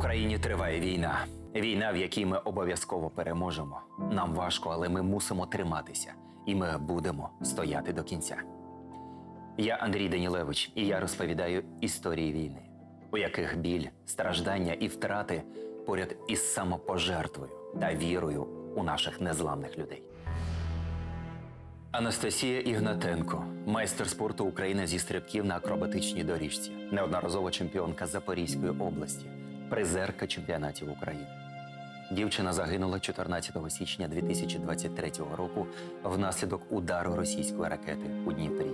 Україні триває війна. Війна, в якій ми обов'язково переможемо. Нам важко, але ми мусимо триматися, і ми будемо стояти до кінця. Я Андрій Данілевич, і я розповідаю історії війни, у яких біль, страждання і втрати поряд із самопожертвою та вірою у наших незламних людей. Анастасія Ігнатенко, майстер спорту України зі стрибків на акробатичній доріжці, неодноразова чемпіонка Запорізької області, призерка чемпіонатів України. Дівчина загинула 14 січня 2023 року внаслідок удару російської ракети у Дніпрі.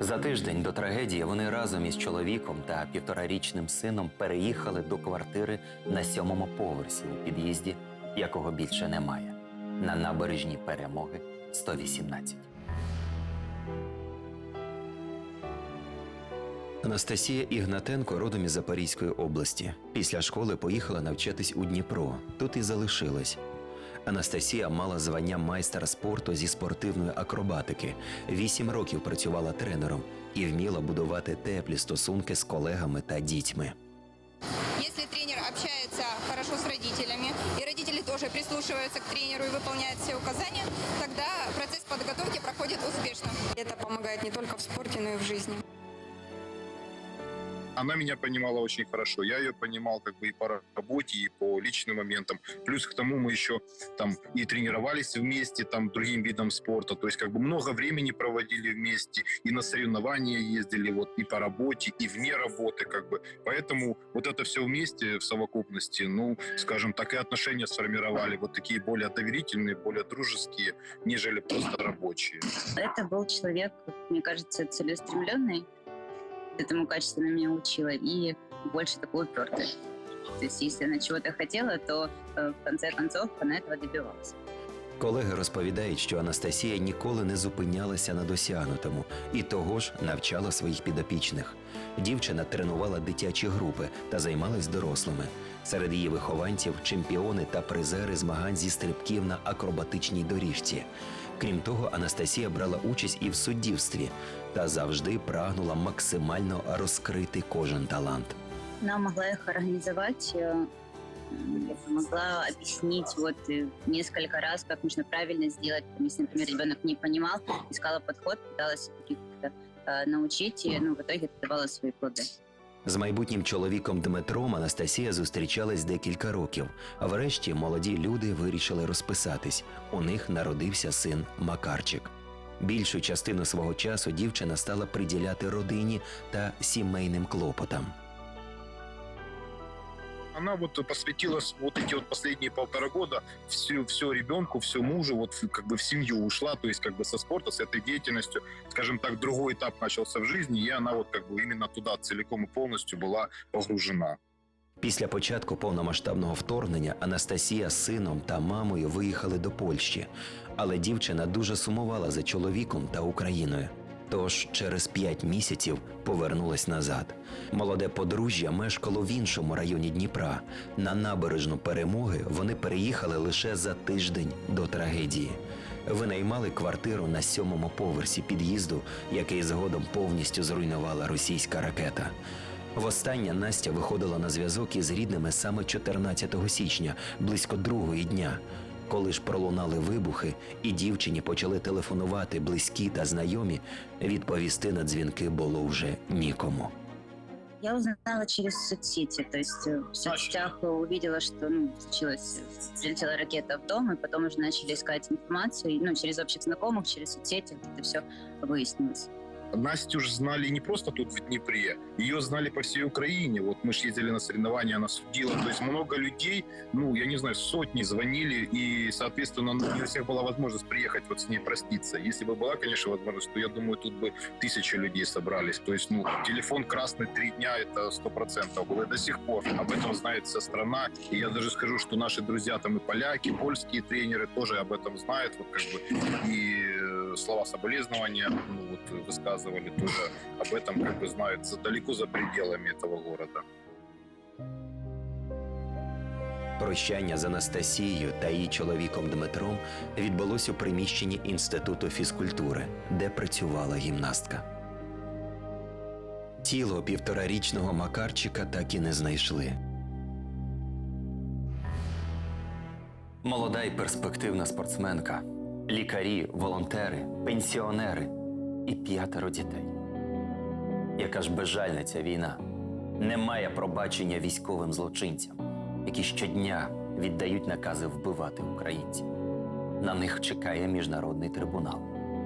За тиждень до трагедії вони разом із чоловіком та півторарічним сином переїхали до квартири на сьомому поверсі у під'їзді, якого більше немає, на набережній перемоги 118. Анастасія Ігнатенко родом із Запорізької області. Після школи поїхала навчатись у Дніпро. Тут і залишилась. Анастасія мала звання майстра спорту зі спортивної акробатики. Вісім років працювала тренером і вміла будувати теплі стосунки з колегами та дітьми. Если тренер общается хорошо с родителями, и родители тоже прислушиваются к тренеру и выполняют все указания, тогда процесс подготовки проходит успешно. Это помогает не только в спорте, но и в жизни. Она меня понимала очень хорошо. Я ее понимал как бы и по работе, и по личным моментам. Плюс к тому мы еще там и тренировались вместе, там другим видом спорта. То есть как бы много времени проводили вместе, и на соревнования ездили, вот и по работе, и вне работы, как бы. Поэтому вот это все вместе в совокупности, ну, скажем так, и отношения сформировали вот такие более доверительные, более дружеские, нежели просто рабочие. Это был человек, мне кажется, целеустремленный. Этому качеству она меня учила. И больше такой упертый. То есть, если она чего-то хотела, то э, в конце концов она этого добивалась. Колеги розповідають, що Анастасія ніколи не зупинялася на досягнутому і того ж навчала своїх підопічних. Дівчина тренувала дитячі групи та займалась дорослими. Серед її вихованців чемпіони та призери змагань зі стрибків на акробатичній доріжці. Крім того, Анастасія брала участь і в суддівстві та завжди прагнула максимально розкрити кожен талант. Она могла их организовать, э, м, могла объяснить вот э, несколько раз, как нужно правильно сделать. Там, Если, например, ребенок не понимал, искала подход, пыталась как-то э, научить, и ну, в итоге это давало свои плоды. З майбутнім чоловіком Дмитром Анастасія зустрічалась декілька років. Врешті молоді люди вирішили розписатись. У них народився син Макарчик. Більшу частину свого часу дівчина стала приділяти родині та сімейним клопотам она вот посвятила с- вот эти вот последние полтора года все, все ребенку, все мужу, вот в- как бы в семью ушла, то есть как бы со спорта, с этой деятельностью, скажем так, другой этап начался в жизни, и она вот как бы именно туда целиком и полностью была погружена. Після початку повномасштабного вторгнення Анастасія з сином та мамою виїхали до Польщі, але дівчина дуже сумувала за чоловіком та Україною. Тож через п'ять місяців повернулась назад. Молоде подружжя мешкало в іншому районі Дніпра. На набережну перемоги вони переїхали лише за тиждень до трагедії. Винаймали квартиру на сьомому поверсі під'їзду, який згодом повністю зруйнувала російська ракета. Востаннє Настя виходила на зв'язок із рідними саме 14 січня, близько другої дня. Коли ж пролунали вибухи, і дівчині почали телефонувати близькі та знайомі, відповісти на дзвінки було вже нікому. Я узнала через соцсети, то есть э, в соцсетях увидела, что ну, случилось, прилетела ракета в дом, и потом уже начали искать информацию, и, ну, через общих знакомых, через соцсети вот это все выяснилось. Настю ж знали не просто тут в Днепре, ее знали по всей Украине. Вот мы же ездили на соревнования, она судила. То есть много людей, ну, я не знаю, сотни звонили, и, соответственно, ну, не у всех была возможность приехать вот с ней проститься. Если бы была, конечно, возможность, то я думаю, тут бы тысячи людей собрались. То есть, ну, телефон красный три дня, это сто процентов. И до сих пор об этом знает вся страна. И я даже скажу, что наши друзья там и поляки, польские тренеры тоже об этом знают. Вот как бы и слова соболезнования, ну вот высказывали тоже об этом, как бы знают, за далеко за пределами этого города. Прощання з Анастасією та її чоловіком Дмитром відбулось у приміщенні інституту фізкультури, де працювала гімнастка. Тіло півторарічного Макарчика так і не знайшли. Молода й перспективна спортсменка лікарі, волонтери, пенсіонери і п'ятеро дітей. Яка ж безжальна ця війна? Немає пробачення військовим злочинцям, які щодня віддають накази вбивати українців. На них чекає міжнародний трибунал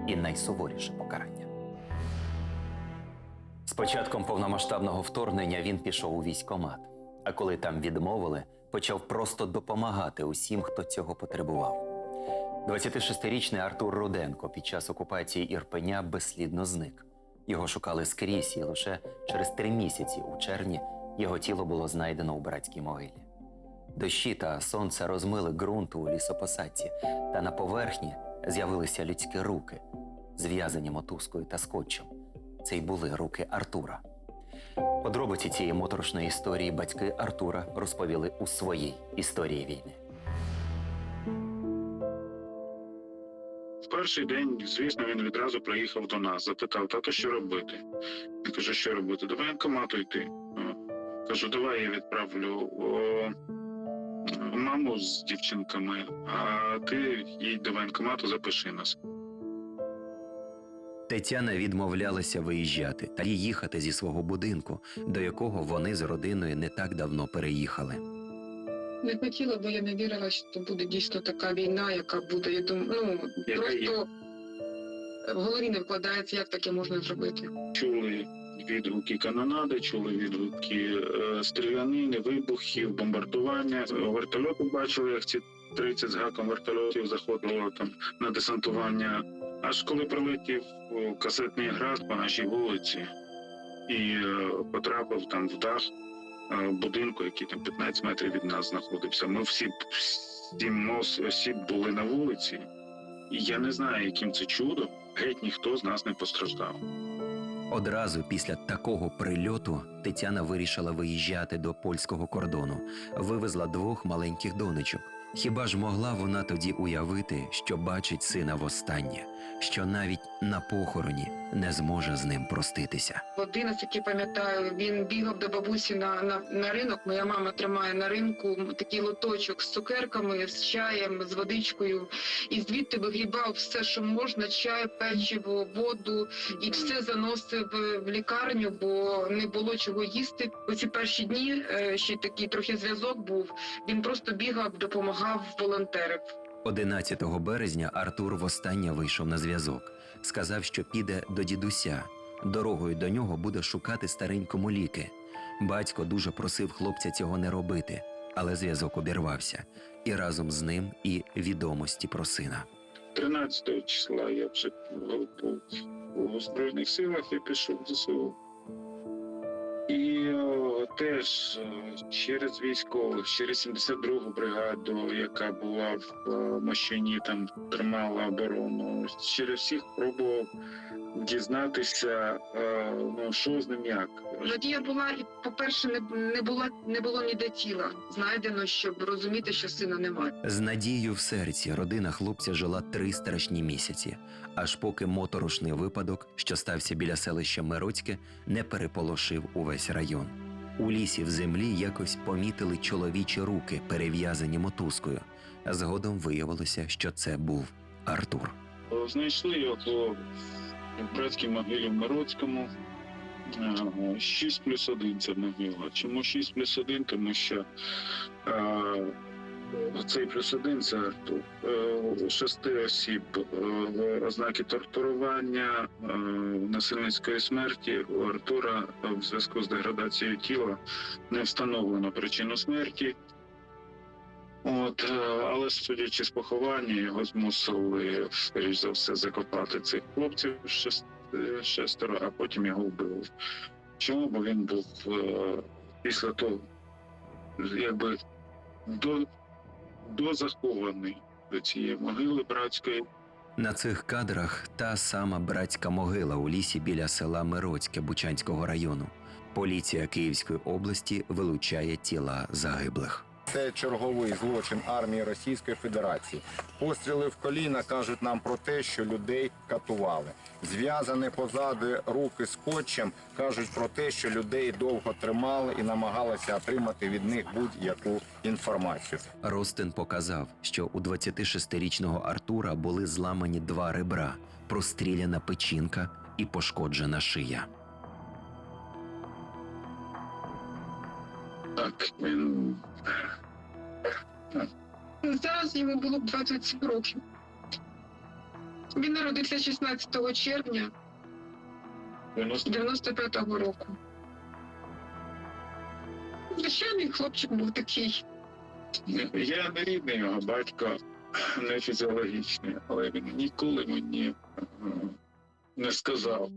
і найсуворіше покарання. З початком повномасштабного вторгнення він пішов у військкомат, а коли там відмовили, почав просто допомагати усім, хто цього потребував. 26-річний Артур Руденко під час окупації Ірпеня безслідно зник. Його шукали скрізь, і лише через три місяці у червні його тіло було знайдено у братській могилі. Дощі та сонце розмили ґрунт у лісопосадці, та на поверхні з'явилися людські руки, зв'язані мотузкою та скотчем. Це й були руки Артура. Подробиці цієї моторошної історії батьки Артура розповіли у своїй історії війни. Перший день, звісно, він відразу приїхав до нас, запитав, тато, що робити? Я кажу, що робити? До воєнкомату йти. Е, Кажу, давай я відправлю маму з дівчинками, а ти їдь до воєнкомату, запиши нас. Тетяна відмовлялася виїжджати та їхати зі свого будинку, до якого вони з родиною не так давно переїхали. Не хотіла, бо я не вірила, що буде дійсно така війна, яка буде. Я думаю, ну просто в голові не вкладається, як таке можна зробити. Чули відгуки канонади, чули відгуки е, стрілянини, вибухів, бомбардування. Вертольоти бачили, як ці 30 з гаком вертольотів заходило там на десантування. Аж коли прилетів касетний град по нашій вулиці і е, потрапив там в дах е, будинку, який там 15 метрів від нас знаходився. Ми всі сім осіб були на вулиці, і я не знаю, яким це чудо. Геть ніхто з нас не постраждав. Одразу після такого прильоту Тетяна вирішила виїжджати до польського кордону, вивезла двох маленьких донечок. Хіба ж могла вона тоді уявити, що бачить сина востаннє, що навіть на похороні не зможе з ним проститися? Один, наскільки пам'ятаю, він бігав до бабусі на, на, на ринок. Моя мама тримає на ринку такий лоточок з цукерками, з чаєм, з водичкою, і звідти вигрібав все, що можна: чай, печиво, воду, і все заносив в лікарню, бо не було чого їсти. Оці перші дні е, ще такий трохи зв'язок був. Він просто бігав, допомагав, волонтерив. 11 березня Артур востаннє вийшов на зв'язок. Сказав, що піде до дідуся. Дорогою до нього буде шукати старенькому ліки. Батько дуже просив хлопця цього не робити, але зв'язок обірвався, і разом з ним і відомості про сина. 13 числа я вже був у Збройних силах і пішов до ЗСУ. І теж е, через військових, через 72-гу бригаду, яка була в е, Мощині, там тримала оборону, через всіх пробував дізнатися, е, ну що з ним як. Надія була і, по-перше, не, не було не було ніде тіла знайдено, щоб розуміти, що сина немає. З надією в серці родина хлопця жила три страшні місяці, аж поки моторошний випадок, що стався біля селища Мироцьке, не переполошив увесь район. У лісі в землі якось помітили чоловічі руки, перев'язані мотузкою. Згодом виявилося, що це був Артур. Знайшли його в братській могилі в Мироцькому. 6 плюс 1 це могила. Чому 6 плюс 1? Тому що е, цей плюс 1 це Е, шести осіб, е, ознаки тортурування, е, насильницької смерті. У Артура в зв'язку з деградацією тіла не встановлено причину смерті. От, але судячи з поховання, його змусили, скоріш за все, закопати цих хлопців шестеро, а потім його вбили. Чому? Бо він був після того, якби до, дозахований до цієї могили братської. На цих кадрах та сама братська могила у лісі біля села Мироцьке Бучанського району. Поліція Київської області вилучає тіла загиблих. Це черговий злочин армії Російської Федерації. Постріли в коліна кажуть нам про те, що людей катували. Зв'язані позади руки скотчем кажуть про те, що людей довго тримали і намагалися отримати від них будь-яку інформацію. Ростин показав, що у 26-річного Артура були зламані два ребра, простріляна печінка і пошкоджена шия. Так, він Зараз йому було б 27 років. Він народився 16 червня 95-го року. Звичайний хлопчик був такий. Я не рідний його батько, не фізіологічний, але він ніколи мені е, не сказав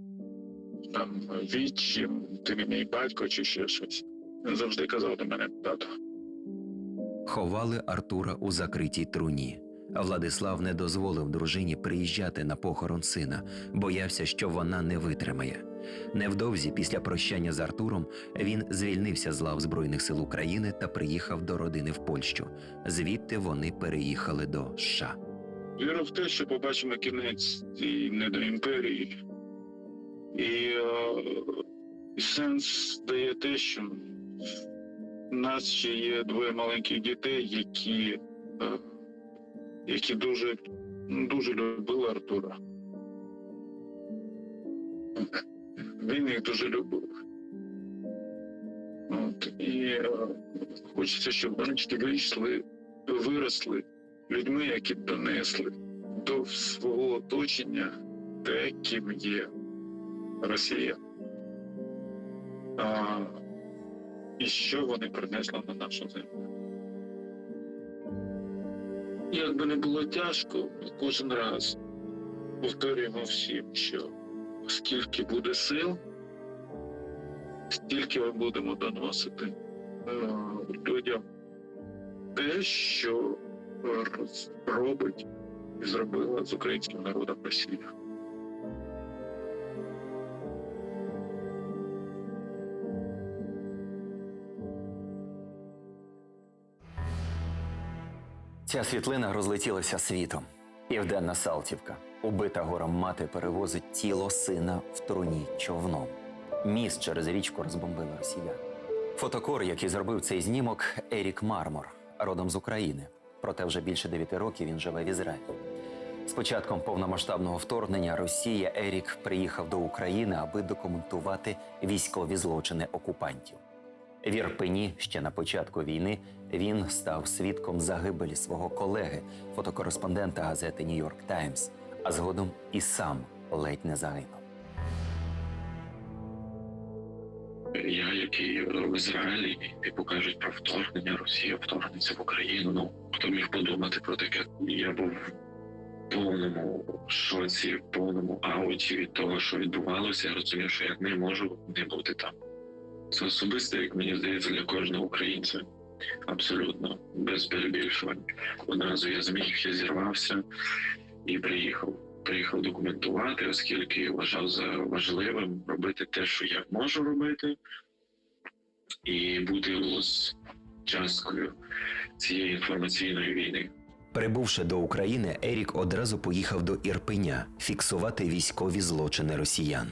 там відчим, ти не мій батько чи ще щось. Він завжди казав до мене тато. Ховали Артура у закритій труні. Владислав не дозволив дружині приїжджати на похорон сина, боявся, що вона не витримає. Невдовзі, після прощання з Артуром, він звільнився з лав Збройних сил України та приїхав до родини в Польщу. Звідти вони переїхали до США. Вірив в те, що побачимо кінець цієї недоімперії. І е, сенс дає те, що в нас ще є двоє маленьких дітей, які, е, які дуже, дуже любили Артура. Він їх дуже любив. От, і е, хочеться, щоб донечки вийшли, виросли людьми, які донесли до свого оточення те, ким є Росія. І що вони принесли на нашу землю. Як би не було тяжко, кожен раз повторюємо всім, що скільки буде сил, стільки ми будемо доносити е, людям те, що робить і зробила з українським народом Росія. Ця світлина розлетілася світом. Південна Салтівка. Убита гором мати перевозить тіло сина в труні човном. Міст через річку розбомбили росіяни. Фотокор, який зробив цей знімок, Ерік Мармор, родом з України. Проте вже більше дев'яти років він живе в Ізраїлі. З початком повномасштабного вторгнення Росія Ерік приїхав до України, аби документувати військові злочини окупантів. В Ірпені ще на початку війни він став свідком загибелі свого колеги, фотокореспондента газети Нью-Йорк Таймс, а згодом і сам ледь не загинув. Я, який в Ізраїлі, і типу кажуть про вторгнення, Росія вторгнеться в Україну. Ну хто міг подумати про таке? Я був в повному шоці, в повному ауті від того, що відбувалося. Я розумів, що я не можу не бути там. Це особисто, як мені здається, для кожного українця. Абсолютно без перебільшувань. Одразу я зміг, я зірвався і приїхав. Приїхав документувати, оскільки вважав за важливим робити те, що я можу робити, і бути ось часткою цієї інформаційної війни. Прибувши до України, Ерік одразу поїхав до Ірпеня фіксувати військові злочини росіян.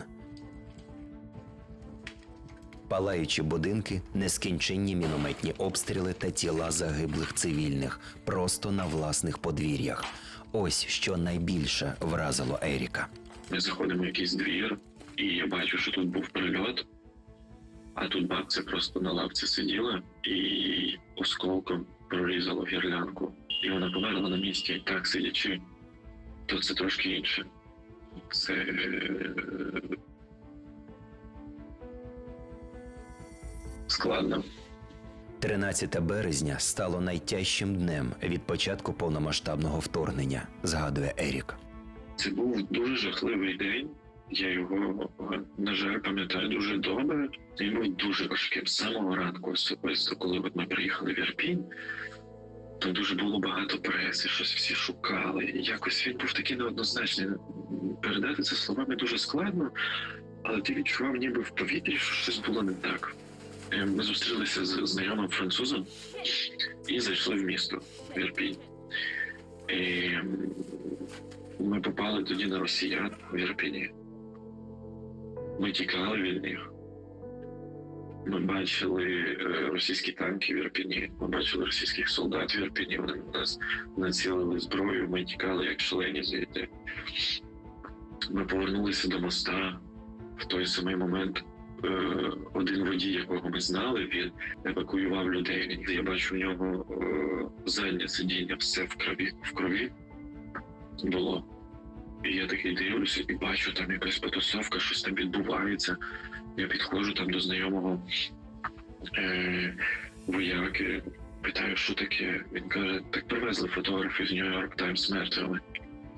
Палаючі будинки, нескінченні мінометні обстріли та тіла загиблих цивільних просто на власних подвір'ях. Ось що найбільше вразило Еріка. Ми заходимо в якийсь двір, і я бачу, що тут був прильот, а тут бабця просто на лавці сиділа і осколком прорізала гірлянку. І вона померла на місці, так сидячи. То це трошки інше. Це складно. 13 березня стало найтяжчим днем від початку повномасштабного вторгнення, згадує Ерік. Це був дуже жахливий день. Я його, на жаль, пам'ятаю дуже добре. Він був дуже важким з самого ранку, особисто, коли ми приїхали в Ірпінь. То дуже було багато преси, щось всі шукали. Якось він був такий неоднозначний. Передати це словами дуже складно, але ти відчував ніби в повітрі, що щось було не так. Е, Ми зустрілися з знайомим французом і зайшли в місто в Ірпінь. І ми попали тоді на росіян в Ірпіні. Ми тікали від них. Ми бачили е, російські танки в Ірпіні, ми бачили російських солдат в Ірпіні. Вони на нас націлили зброю, ми тікали як шалені звідти. Ми повернулися до моста в той самий момент. Е, Один водій, якого ми знали, він евакуював людей. Я бачу в нього е, заднє сидіння, все в крові в крові було. І я такий дивлюся і бачу, там якась потусовка, щось там відбувається. Я підходжу там до знайомого е, вояки, питаю, що таке. Він каже: так привезли фотографів з Нью-Йорк Таймс мертвими.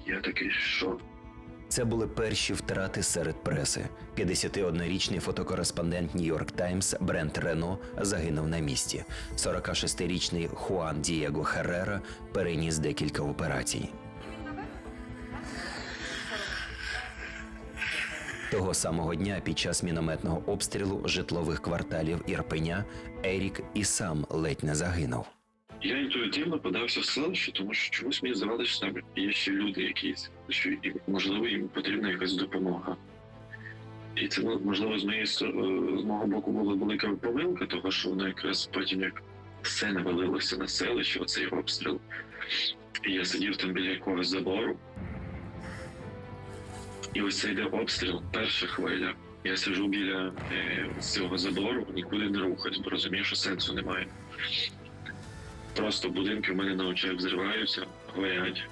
Я такий, що? Це були перші втрати серед преси. 51-річний фотокореспондент Нью-Йорк Таймс Брент Рено загинув на місці. 46-річний Хуан Дієго Херрера переніс декілька операцій. Того самого дня під час мінометного обстрілу житлових кварталів Ірпеня Ерік і сам ледь не загинув. Я інтуїтивно подався в селище, тому що чомусь мені здавалося, що там є ще люди якісь, що можливо їм потрібна якась допомога. І це можливо з моєї е, з мого боку була велика помилка, того що воно якраз потім як все навалилося на селище, оцей обстріл. І я сидів там біля якогось забору. І ось це йде обстріл, перша хвиля. Я сиджу біля е, цього забору, нікуди не рухаюсь, бо розумію, що сенсу немає. Просто будинки в мене на очах взриваються, горять,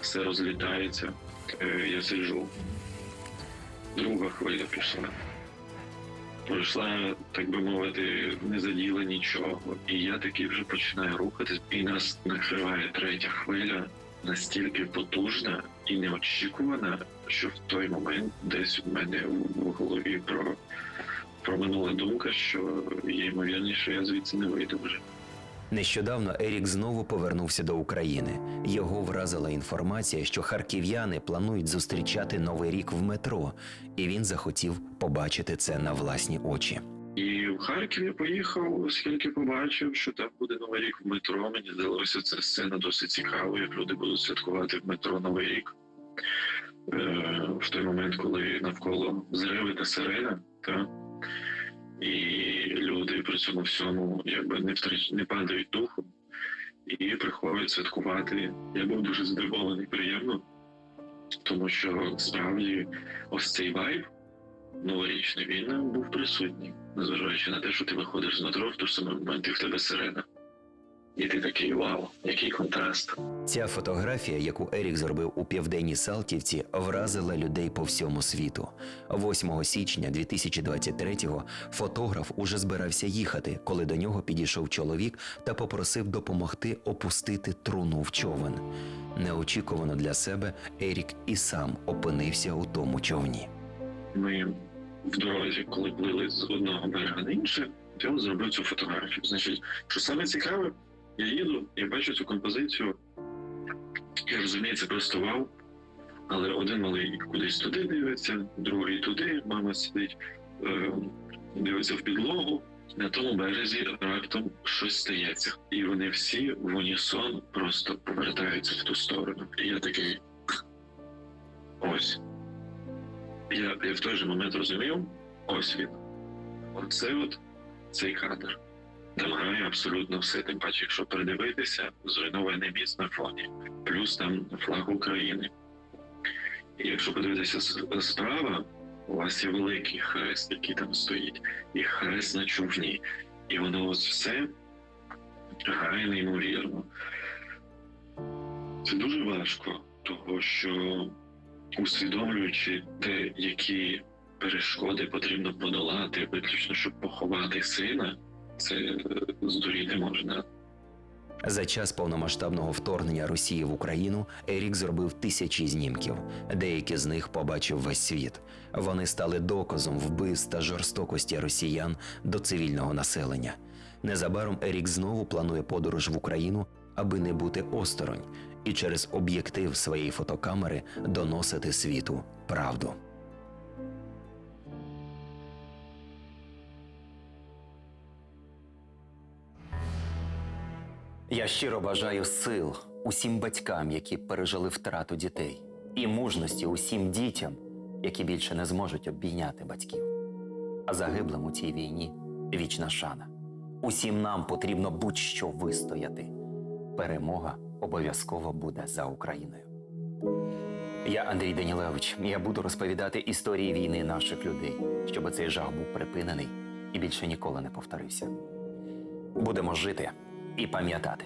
все розлітається. Е, я сиджу. Друга хвиля пішла. Пройшла, так би мовити, не заділа нічого. І я таки вже починаю рухатись, і нас накриває третя хвиля настільки потужна і неочікувана, що в той момент десь у мене в голові про, проминула думка, що є ймовірність, що я звідси не вийду вже. Нещодавно Ерік знову повернувся до України. Його вразила інформація, що харків'яни планують зустрічати новий рік в метро, і він захотів побачити це на власні очі. І в Харків я поїхав, оскільки побачив, що там буде новий рік в метро. Мені здалося ця сцена досить цікава, як люди будуть святкувати в метро Новий рік. Е, в той момент, коли навколо зриви та сирена, та, і люди при цьому всьому якби не втрач... не падають духом і приходять святкувати. Я був дуже здивований, приємно, тому що справді ось цей вайб новорічний він був присутній, незважаючи на те, що ти виходиш з метро в той самий момент і в тебе сирена. І ти такий вау, який контраст. Ця фотографія, яку Ерік зробив у південній Салтівці, вразила людей по всьому світу. 8 січня 2023-го фотограф уже збирався їхати, коли до нього підійшов чоловік та попросив допомогти опустити труну в човен. Неочікувано для себе Ерік і сам опинився у тому човні. Ми в дорозі, коли плили з одного берега на інше, я зробив цю фотографію. Значить, що саме цікаве, я їду, я бачу цю композицію. Я розумію, це просто вау. Але один малий кудись туди дивиться, другий туди, мама сидить, е, дивиться в підлогу. На тому березі раптом щось стається, і вони всі в унісон просто повертаються в ту сторону. І я такий ось. Я, я в той же момент розумів, ось він. Оце от цей кадр. Там абсолютно все. Тим паче, якщо придивитися, зруйнований міст на фоні, плюс там флаг України. І якщо подивитися справа, у вас є великий хрест, який там стоїть, і хрест на човні. І воно ось все грає неймовірно. Це дуже важко, того що усвідомлюючи те, які перешкоди потрібно подолати, виключно щоб поховати сина, це е, здуріти можна. За час повномасштабного вторгнення Росії в Україну Ерік зробив тисячі знімків. Деякі з них побачив весь світ. Вони стали доказом вбивств та жорстокості росіян до цивільного населення. Незабаром Ерік знову планує подорож в Україну, аби не бути осторонь, і через об'єктив своєї фотокамери доносити світу правду. Я щиро бажаю сил усім батькам, які пережили втрату дітей, і мужності усім дітям, які більше не зможуть обійняти батьків. А загиблим у цій війні вічна шана. Усім нам потрібно будь-що вистояти. Перемога обов'язково буде за Україною. Я Андрій Данілевич. Я буду розповідати історії війни наших людей, щоб цей жах був припинений і більше ніколи не повторився. Будемо жити і пам'ятати.